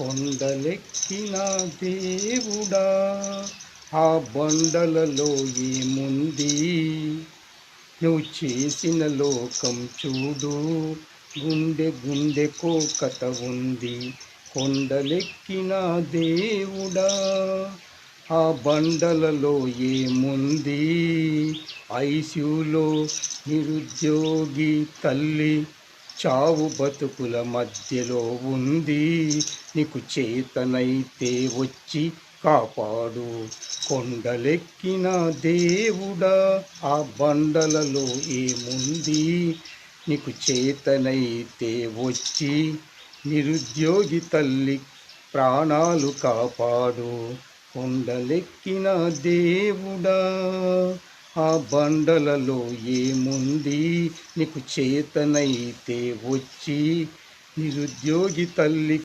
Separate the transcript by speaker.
Speaker 1: కొండలెక్కిన దేవుడా ఆ బండలలో ఏముంది? నువ్వు చేసిన లోకం చూడు గుండె గుండెకో కథ ఉంది. కొండలెక్కిన దేవుడా ఆ బండలలో ఏముంది? ఐసీయూలో నిరుద్యోగి తల్లి చావు బతుకుల మధ్యలో ఉంది. నీకు చేతనైతే వచ్చి కాపాడు. కొండలెక్కిన దేవుడా ఆ బండలలో ఏముంది? నీకు చేతనైతే వచ్చి నిరుద్యోగి తల్లి ప్రాణాలు కాపాడు. కొండలెక్కిన దేవుడా ఆ బండలలో ఏముంది? నీకు చేతనైతే వచ్చి నిరుద్యోగి తల్లి